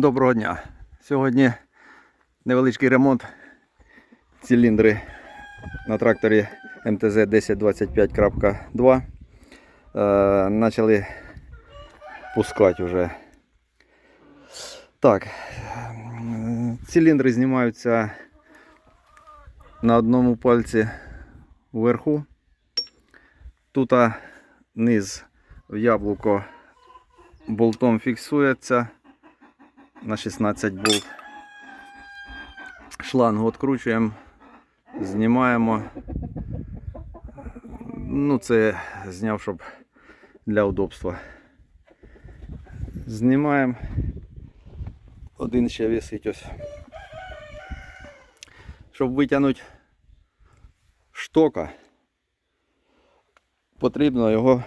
Доброго дня. Сьогодні невеличкий ремонт циліндри на тракторі МТЗ 1025.2. Е, Почали пускати вже. Так, циліндри знімаються на одному пальці вверху. Тут низ в яблуко болтом фіксується на 16 болт. Шлангу відкручуємо, знімаємо. Ну, це зняв, щоб для удобства. Знімаємо. Один ще висить ось. Щоб витягнути штока, потрібно його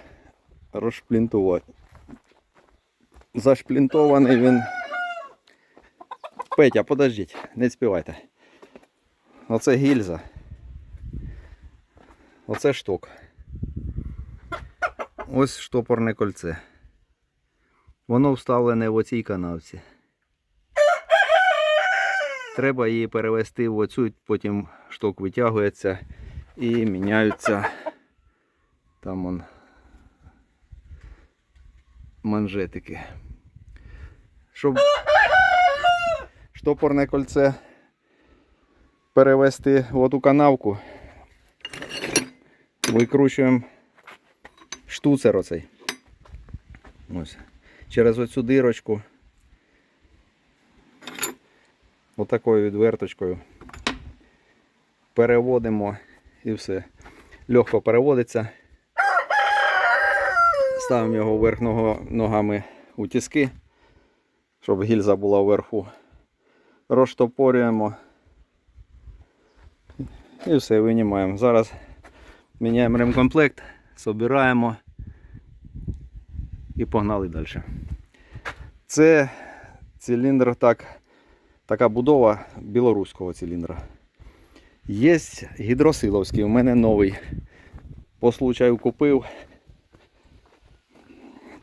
розшплінтувати. Зашплінтований він. Петя, подождіть, не співайте. Оце гільза. Оце шток. Ось штопорне кольце. Воно вставлене в оцій канавці. Треба її перевести в оцю, потім шток витягується і міняються там он манжетики. Щоб штопорне кольце перевести в оту канавку. Викручуємо штуцер оцей. Ось. Через оцю дирочку. Отакою відверточкою. Переводимо і все. Легко переводиться. Ставимо його вверх ногами у тіски, щоб гільза була вверху розтопорюємо і все винімаємо. Зараз міняємо ремкомплект, собираємо і погнали далі. Це циліндр, так, така будова білоруського циліндра. Є гідросиловський, у мене новий. По случаю купив.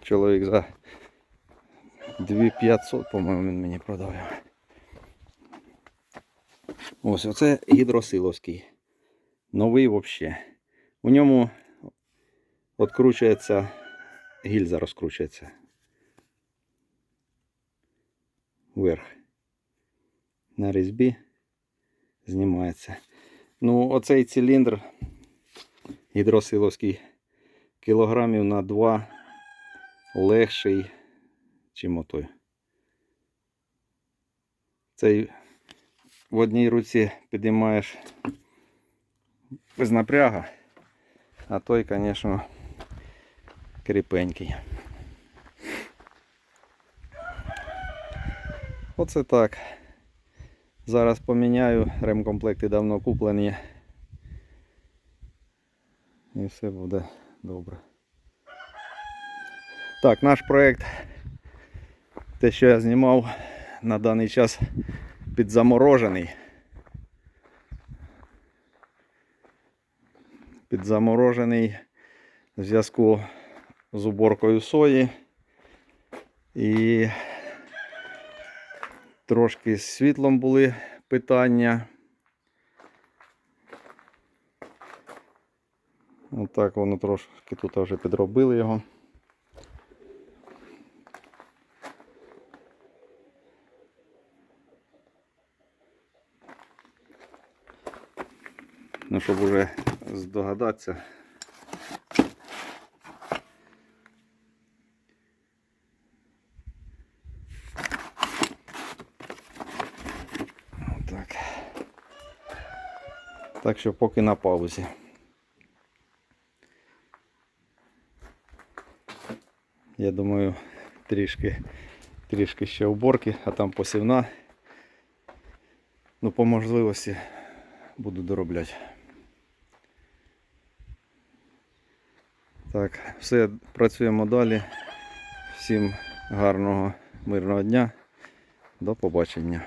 Чоловік за 2500, по-моєму, він мені продав. Ось оце гідросиловський. Новий взагалі. У ньому відкручується, гільза розкручується. Вверх. На різьбі знімається. Ну, оцей циліндр гідросиловський кілограмів на 2 легший, чим отой. Цей в одній руці підіймаєш без напряга, а той, звісно, кріпенький. Оце так. Зараз поміняю, ремкомплекти давно куплені. І все буде добре. Так, наш проект, те, що я знімав, на даний час підзаморожений. Підзаморожений в зв'язку з уборкою сої і трошки з світлом були питання. Отак воно трошки тут вже підробили його. Ну, щоб уже здогадатися. Так. Так що поки на паузі. Я думаю, трішки, трішки ще уборки, а там посівна. Ну, по можливості буду доробляти. Так, все, працюємо далі. Всім гарного, мирного дня. До побачення.